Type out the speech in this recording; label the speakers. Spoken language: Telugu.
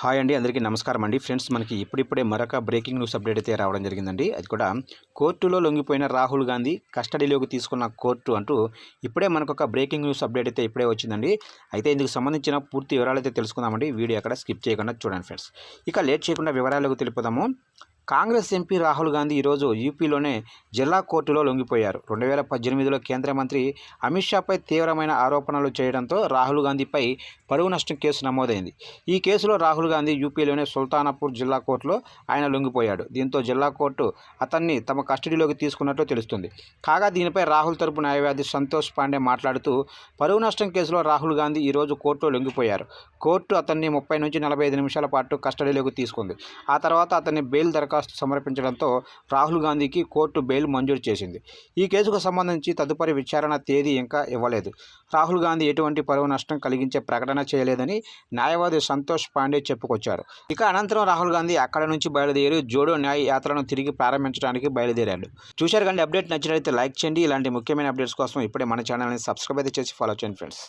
Speaker 1: హాయ్ అండి అందరికీ నమస్కారం అండి. ఫ్రెండ్స్ మనకి ఇప్పుడిప్పుడే మరొక బ్రేకింగ్ న్యూస్ అప్డేట్ అయితే రావడం జరిగిందండి. అది కూడా కోర్టులో లొంగిపోయిన రాహుల్ గాంధీ కస్టడీలోకి తీసుకున్న కోర్టు అంటూ ఇప్పుడే మనకు ఒక బ్రేకింగ్ న్యూస్ అప్డేట్ అయితే ఇప్పుడే వచ్చిందండి. అయితే ఇందుకు సంబంధించిన పూర్తి వివరాలు అయితే తెలుసుకుందామండి. వీడియో అక్కడ స్కిప్ చేయకుండా చూడండి ఫ్రెండ్స్. ఇక లేట్ చేయకుండా వివరాలకు తెలుపుదాము. కాంగ్రెస్ ఎంపీ రాహుల్ గాంధీ ఈరోజు యూపీలోనే జిల్లా కోర్టులో లొంగిపోయారు. రెండు వేల పద్దెనిమిదిలో కేంద్ర మంత్రి అమిత్ షాపై తీవ్రమైన ఆరోపణలు చేయడంతో రాహుల్ గాంధీపై పరువు నష్టం కేసు నమోదైంది. ఈ కేసులో రాహుల్ గాంధీ యూపీలోనే సుల్తానాపూర్ జిల్లా కోర్టులో ఆయన లొంగిపోయాడు. దీంతో జిల్లా కోర్టు అతన్ని తమ కస్టడీలోకి తీసుకున్నట్లు తెలుస్తుంది. కాగా దీనిపై రాహుల్ తరపు న్యాయవాది సంతోష్ పాండే మాట్లాడుతూ పరువు నష్టం కేసులో రాహుల్ గాంధీ ఈరోజు కోర్టులో లొంగిపోయారు. కోర్టు అతన్ని ముప్పై నుంచి నలభై ఐదు నిమిషాల పాటు కస్టడీలోకి తీసుకుంది. ఆ తర్వాత అతన్ని బెయిల్ దరఖాస్తు సమర్పించడంతో రాహుల్ గాంధీకి కోర్టు బెయిల్ మంజూరు చేసింది. ఈ కేసుకు సంబంధించి తదుపరి విచారణ తేదీ ఇంకా ఇవ్వలేదు. రాహుల్ గాంధీ ఎటువంటి పరువు నష్టం కలిగించే ప్రకటన చేయలేదని న్యాయవాది సంతోష్ పాండే చెప్పుకొచ్చారు. ఇక అనంతరం రాహుల్ గాంధీ అక్కడ నుంచి బయలుదేరి జోడో న్యాయ యాత్రను తిరిగి ప్రారంభించడానికి బయలుదేరాడు. చూశారు కానీ అప్డేట్ నచ్చినట్లయితే లైక్ చేయండి. ఇలాంటి ముఖ్యమైన అప్డేట్స్ కోసం ఇప్పుడే మన ఛానల్ని సబ్స్క్రైబ్ అయితే చేసి ఫాలో చేయండి ఫ్రెండ్స్.